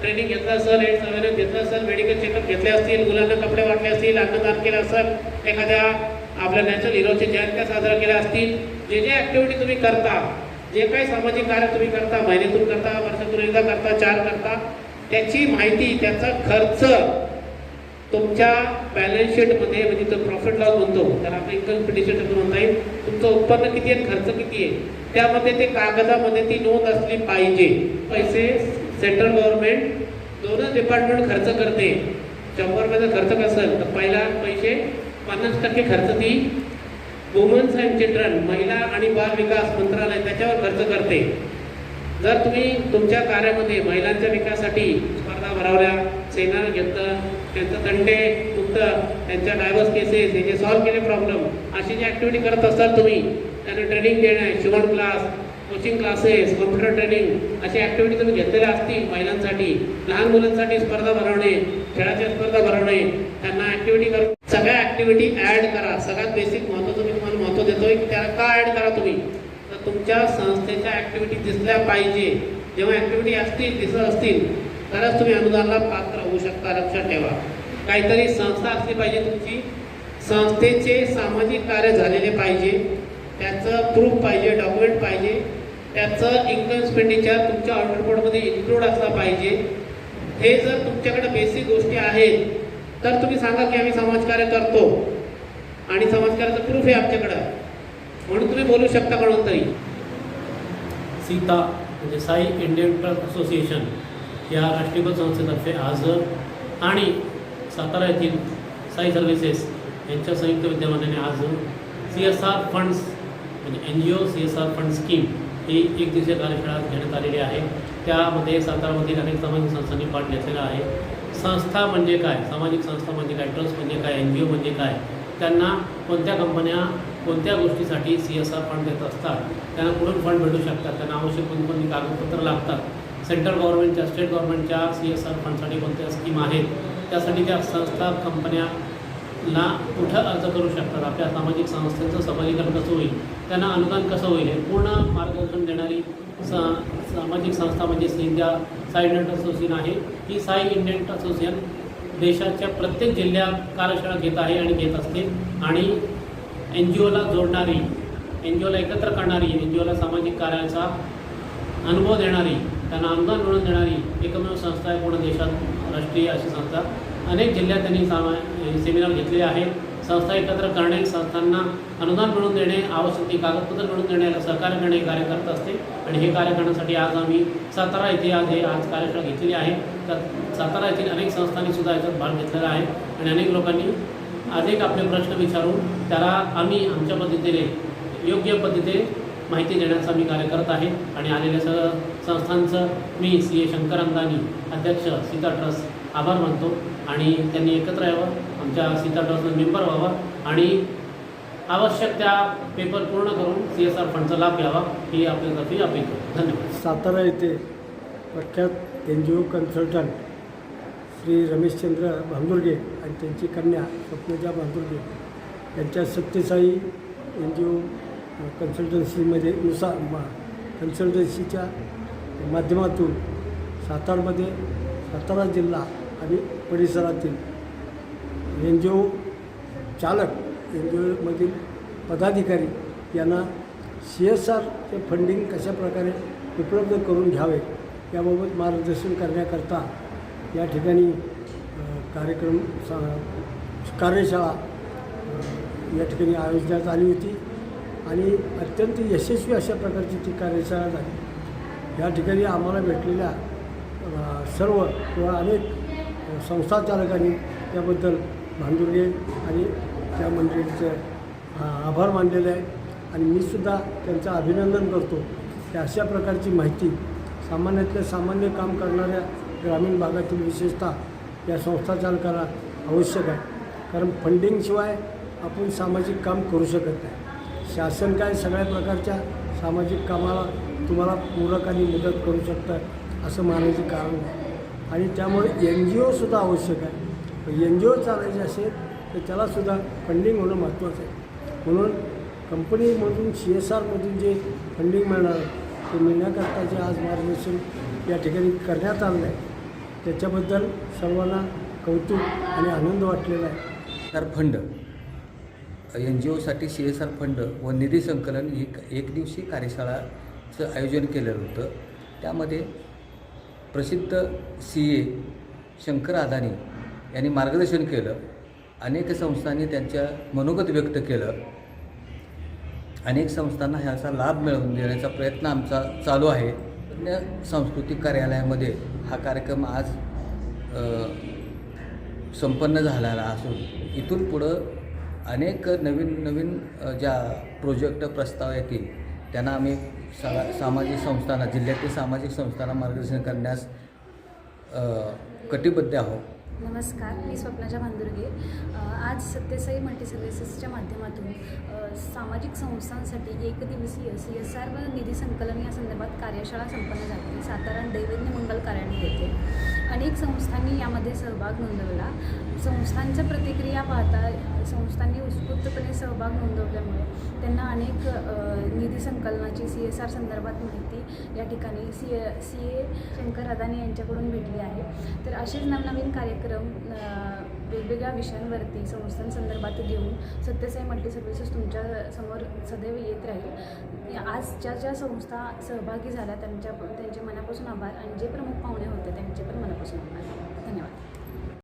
Training घेतलं असेल health surveillance घेतलं असेल मेडिकल चेकअप घेतले असतील मुलांना कपडे वाटले असतील अन्नदान केलं असेल एखाद्या आपल्या नॅशनल हिरोच्या जयंत्या साजरा केल्या असतील जे जे ॲक्टिव्हिटी तुम्ही करता जे काही सामाजिक कार्य तुम्ही करता महिन्यातून करता वर्षातून एकदा करता चार करता त्याची माहिती त्याचा खर्च तुमच्या बॅलन्स शीटमध्ये म्हणजे तो प्रॉफिट लॉस म्हणतो त्याला आपण इन्कम एक्सपेंडिचर असं म्हणता येईल. तुमचं उत्पन्न किती आहे खर्च किती आहे त्यामध्ये ते कागदामध्ये ती नोंद असली पाहिजे. पैसे सेंट्रल गव्हर्नमेंट दोनच डिपार्टमेंट खर्च करते. शंभर रुपयाचा खर्च असेल तर पहिला पैसे पन्नास टक्के खर्च ती वुमन्स अँड चिल्ड्रन महिला आणि बाल विकास मंत्रालय त्याच्यावर खर्च करते. जर तुम्ही तुमच्या कार्यामध्ये महिलांच्या विकासासाठी स्पर्धा भरवल्या सेमिनार घेतलं त्यांचं तंटे मुक्त त्यांच्या डायव्हर्स केसेस हे जे सॉल्व्ह केले प्रॉब्लेम अशी जी ॲक्टिव्हिटी करत असाल तुम्ही त्यांना ट्रेनिंग देणं शिवण class coaching classes computer training अशी ॲक्टिव्हिटी तुम्ही घेतलेल्या असतील महिलांसाठी लहान मुलांसाठी स्पर्धा भरवणे खेळाच्या स्पर्धा भरवणे त्यांना ॲक्टिव्हिटी करून सगळ्या ॲक्टिव्हिटी ॲड करा. सगळ्यात बेसिक महत्त्वाचं मी तुम्हाला महत्त्व देतोय की त्याला का ॲड करा तुम्ही? तर तुमच्या संस्थेच्या ॲक्टिव्हिटी दिसल्या पाहिजे. जेव्हा ॲक्टिव्हिटी असतील दिसत असतील तरच तुम्ही अनुदानाला पात्र होऊ शकता लक्षात ठेवा. काहीतरी संस्था असली पाहिजे तुमची. संस्थेचे सामाजिक कार्य झालेले पाहिजे. त्याचं प्रूफ पाहिजे डॉक्युमेंट पाहिजे त्याचं इन्कम एक्सपेंडिचर तुमच्या ऑर्डर रिपोर्टमध्ये इन्क्लूड असला पाहिजे. हे जर तुमच्याकडे बेसिक गोष्टी आहेत तर तुम्ही सांगा की आम्ही समाजकार्य करतो. आणि समाजकार्याचं प्रूफ आहे आमच्याकडं. म्हणून तुम्ही बोलू शकता कोणाला तरी. सीता म्हणजे साई इंडियन ट्रक असोसिएशन या राष्ट्रीयकृत संस्थेतर्फे आज आणि सातारा येथील साई सर्व्हिसेस यांच्या संयुक्त विद्यमानाने आज सी एस आर फंड्स म्हणजे N G O C S R fund scheme ही एक दिवसीय कार्यशाळा घेण्यात आलेली आहे. त्यामध्ये सातारामधील अनेक सामाजिक संस्थांनी पाठ घेतलेला आहे. संस्था म्हणजे काय? सामाजिक संस्था म्हणजे काय? ट्रस्ट म्हणजे काय? एन जी ओ म्हणजे काय? त्यांना कोणत्या कंपन्या कोणत्या गोष्टीसाठी सी एस आर फंड देत असतात? त्यांना कुठून फंड भेटू शकतात? त्यांना आवश्यक कोणकोणती कागदपत्र लागतात? सेंट्रल गव्हर्नमेंटच्या स्टेट गव्हर्नमेंटच्या सी एस आर फंडसाठी कोणत्या स्कीम आहेत? त्यासाठी त्या संस्था कंपन्या ला कुठं अर्ज करू शकतात? आपल्या सामाजिक संस्थेचं सबलीकरण कसं होईल? त्यांना अनुदान कसं होईल? हे पूर्ण मार्गदर्शन देणारी सा सामाजिक संस्था म्हणजे इंडिया साई इंडियन असोसिएशन आहे. ही साई इंडियन असोसिएशन देशाच्या प्रत्येक जिल्ह्यात कार्यशाळा घेत आहे आणि घेत असते. आणि एन जी ओला जोडणारी एन जी ओला एकत्र करणारी एन जी ओला सामाजिक कार्याचा अनुभव देणारी त्यांना अनुदान मिळवून देणारी एकमेव संस्था आहे पूर्ण देशात राष्ट्रीय अशी संस्था. अनेक जिल्ह्यात त्यांनी सामा सेमिनार घेतलेले आहेत. संस्था एकत्र करणे संस्थांना अनुदान मिळवून देणे आवश्यक ती कागदपत्र मिळवून देणे सहकार्य करणे हे कार्य करत असते. आणि हे कार्य करण्यासाठी आज आम्ही सातारा येथे आज हे आज कार्यशाळा घेतलेली आहे. तर सातारा येथील अनेक संस्थांनी सुद्धा याच्यात भाग घेतलेला आहे. आणि अनेक लोकांनी अधिक आपले प्रश्न विचारून त्याला आम्ही आमच्या पद्धतीने योग्य पद्धतीने माहिती देण्याचा आम्ही कार्य करत आहे आणि आलेल्या सर्व संस्थांचं मी सी ए शंकर अंदानी अध्यक्ष सीता ट्रस्ट आभार मानतो आणि त्यांनी एकत्र यावं आमच्या सीता ट्रस्टला मेंबर व्हावं आणि आवश्यक त्या पेपर पूर्ण करून सी एस आर फंडचा लाभ घ्यावा ही आपल्यासाठी अपेक्षा धन्यवाद. सातारा येथे प्रख्यात N G O consultant Shri Rameshchandra Bhandurge आणि त्यांची कन्या स्वप्नजा भांदुर्गे यांच्या सत्यसाई एन जी ओ कन्सल्टन्सीमध्ये नुसार मा कन्सल्टन्सीच्या माध्यमातून सातारमध्ये सातारा जिल्हा आणि परिसरातील एन जी ओ चालक एन जी ओमधील पदाधिकारी यांना सी एस आरचे फंडिंग कशा प्रकारे उपलब्ध करून घ्यावे याबाबत मार्गदर्शन करण्याकरता या ठिकाणी कार्यक्रम सा कार्यशाळा या ठिकाणी आयोजण्यात आली होती. आणि अत्यंत यशस्वी अशा प्रकारची ती कार्यशाळा झाली. या ठिकाणी आम्हाला भेटलेल्या सर्व किंवा अनेक संस्थाचालकांनी त्याबद्दल भांडुर्गे आणि त्या मंडळीचं आभार मानलेले आहे. आणि मी सुद्धा त्यांचं अभिनंदन करतो की अशा प्रकारची माहिती सामान्यातल्या सामान्य काम करणाऱ्या ग्रामीण भागातील विशेषतः या संस्था चालकाला आवश्यक आहे. कारण फंडिंगशिवाय आपण सामाजिक काम करू शकत नाही. शासन काय सगळ्या प्रकारच्या सामाजिक कामाला तुम्हाला पूरक आणि मदत करू शकतं असं मानायचं कारण आहे आणि त्यामुळे एन जी ओसुद्धा आवश्यक आहे. एन जी ओ चालायचे असेल तर त्यालासुद्धा फंडिंग होणं महत्त्वाचं आहे. म्हणून कंपनीमधून सी एस आरमधून जे फंडिंग मिळणार आहे ते मिळण्याकरता जे आज मार्गदर्शन या ठिकाणी करण्यात आलं आहे. त्याच्याबद्दल सर्वांना कौतुक आणि आनंद वाटलेला आहे. तर फंड एन जी ओसाठी सी एस आर फंड व निधी संकलन ही एक दिवशी कार्यशाळाचं आयोजन केलेलं होतं. त्यामध्ये प्रसिद्ध सी ए शंकर अदानी यांनी मार्गदर्शन केलं. अनेक संस्थांनी त्यांच्या मनोगत व्यक्त केलं. अनेक संस्थांना ह्याचा लाभ मिळवून देण्याचा प्रयत्न आमचा चालू आहे. अन्य सांस्कृतिक कार्यालयामध्ये हा कार्यक्रम आज संपन्न झालेला असून इथून पुढं अनेक नवीन नवीन ज्या प्रोजेक्ट प्रस्ताव येतील त्यांना आम्ही सा सामाजिक संस्थांना जिल्ह्यातील सामाजिक संस्थांना मार्गदर्शन करण्यास कटिबद्ध आहोत. नमस्कार मी स्वप्नाच्या भांदुर्गे. आज सत्यसाई मल्टी सर्व्हिसेसच्या माध्यमातून सामाजिक संस्थांसाठी एक दिवसीय सी एस आर व निधी संकलन या संदर्भात कार्यशाळा संपन्न झाली. सातारा दैवज्ञ मंगल कार्यालय येथे. अनेक संस्थांनी यामध्ये सहभाग नोंदवला. संस्थांच्या प्रतिक्रिया पाहता संस्थांनी उत्स्फूर्तपणे सहभाग नोंदवल्यामुळे त्यांना अनेक निधी संकलनाची सी एस आर संदर्भात माहिती या ठिकाणी C A C A Shankar Adani यांच्याकडून भेटली आहे. तर असेच नवनवीन कार्यक्रम वेगवेगळ्या विषयांवरती संस्थांसंदर्भात घेऊन सत्यसाई मल्टी सर्व्हिसेस तुमच्यासमोर सदैव येत राहील. आज ज्या ज्या संस्था सहभागी झाल्या त्यांच्या त्यांचे मनापासून आभार. आणि जे प्रमुख पाहुणे होते त्यांचे पण मनापासून आभार. धन्यवाद.